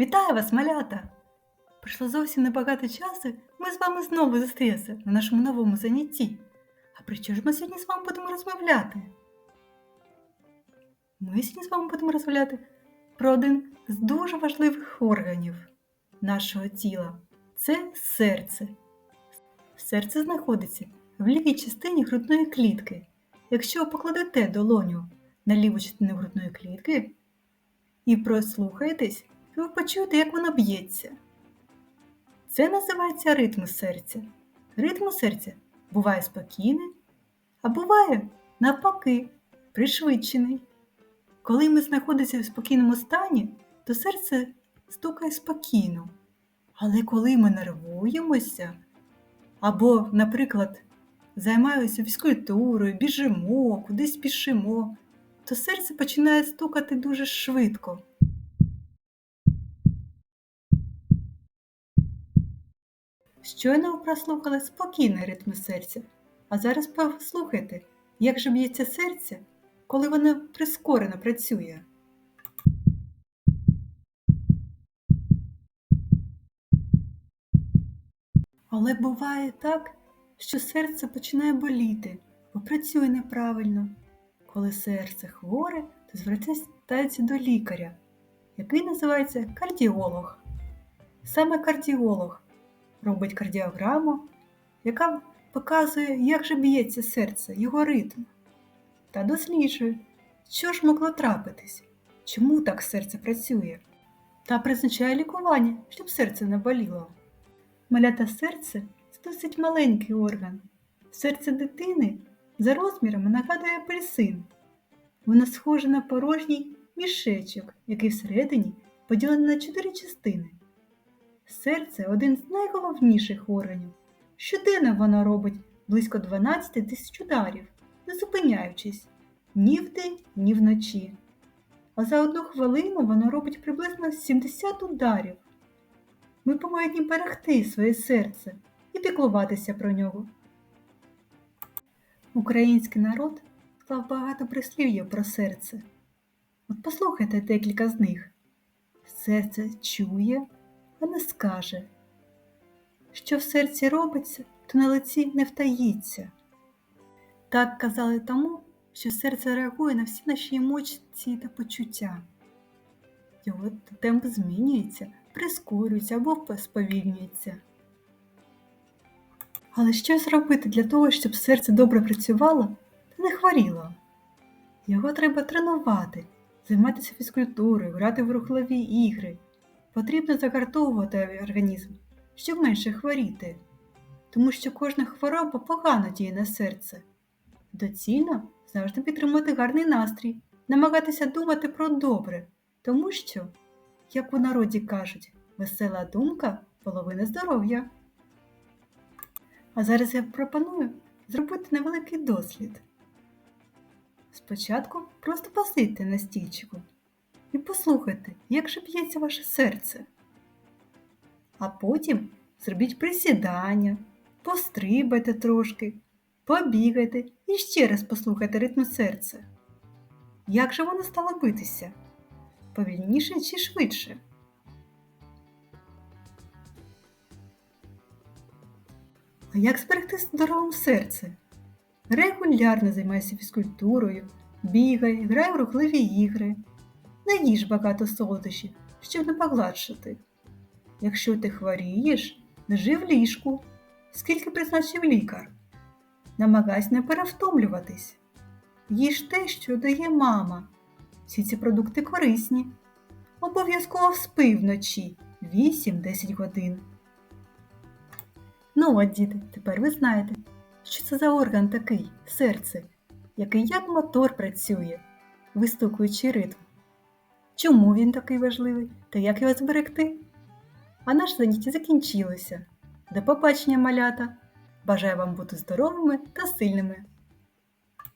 Вітаю вас, малята! Пройшло зовсім небагато часу, ми з вами знову зустрілися на нашому новому занятті. А про що ж ми сьогодні з вами будемо розмовляти? Ми сьогодні з вами будемо розмовляти про один з дуже важливих органів нашого тіла. Це серце. Серце знаходиться в лівій частині грудної клітки. Якщо покладете долоню на ліву частину грудної клітки і прослухаєтесь, ви почуєте, як воно б'ється. Це називається ритм серця. Ритм серця буває спокійний, а буває навпаки, пришвидшений. Коли ми знаходимося в спокійному стані, то серце стукає спокійно. Але коли ми нервуємося, або, наприклад, займаємося фізкультурою, біжимо, кудись спішимо, то серце починає стукати дуже швидко. Щойно ви прослухали спокійний ритм серця, а зараз послухайте, як же б'ється серце, коли воно прискорено працює. Але буває так, що серце починає боліти, бо працює неправильно. Коли серце хворе, то звертається до лікаря, який називається кардіолог. Саме кардіолог робить кардіограму, яка показує, як же б'ється серце, його ритм, та досліджує, що ж могло трапитись, чому так серце працює, та призначає лікування, щоб серце не боліло. Малята серце це досить маленький орган. Серце дитини за розмірами нагадує апельсин. Воно схоже на порожній мішечок, який всередині поділений на чотири частини. Серце один з найголовніших органів. Щоденно воно робить близько 12 тисяч ударів, не зупиняючись ні вдень, ні вночі. А за одну хвилину воно робить приблизно 70 ударів. Ми повинні берегти своє серце і піклуватися про нього. Український народ склав багато прислів'їв про серце. От послухайте декілька з них. Серце чує, а не скаже. Що в серці робиться, то на лиці не втаїться. Так казали тому, що серце реагує на всі наші емоції та почуття. Його темп змінюється, прискорюється або сповільнюється. Але що зробити для того, щоб серце добре працювало та не хворіло? Його треба тренувати, займатися фізкультурою, грати в рухливі ігри. Потрібно загартовувати організм, щоб менше хворіти, тому що кожна хвороба погано діє на серце. Доцільно завжди підтримувати гарний настрій, намагатися думати про добре, тому що, як у народі кажуть, весела думка половина здоров'я. А зараз я пропоную зробити невеликий дослід. Спочатку просто посидьте на стільчику і послухайте, як же б'ється ваше серце. А потім зробіть присідання, пострибайте трошки, побігайте і ще раз послухайте ритм серця. Як же воно стало битися? Повільніше чи швидше? А як зберегти здоровим серце? Регулярно займайся фізкультурою, бігай, грай в рухливі ігри. Не їж багато солодощів, щоб не погладшити. Якщо ти хворієш, лежи в ліжку, скільки призначив лікар. Намагайся не перевтомлюватись. Їж те, що дає мама. Всі ці продукти корисні. Обов'язково спи вночі 8-10 годин. Ну от, діти, тепер ви знаєте, що це за орган такий серце, який як мотор працює, вистукуючи ритм. Чому він такий важливий та як його зберегти? А наше заняття закінчилося. До побачення, малята! Бажаю вам бути здоровими та сильними!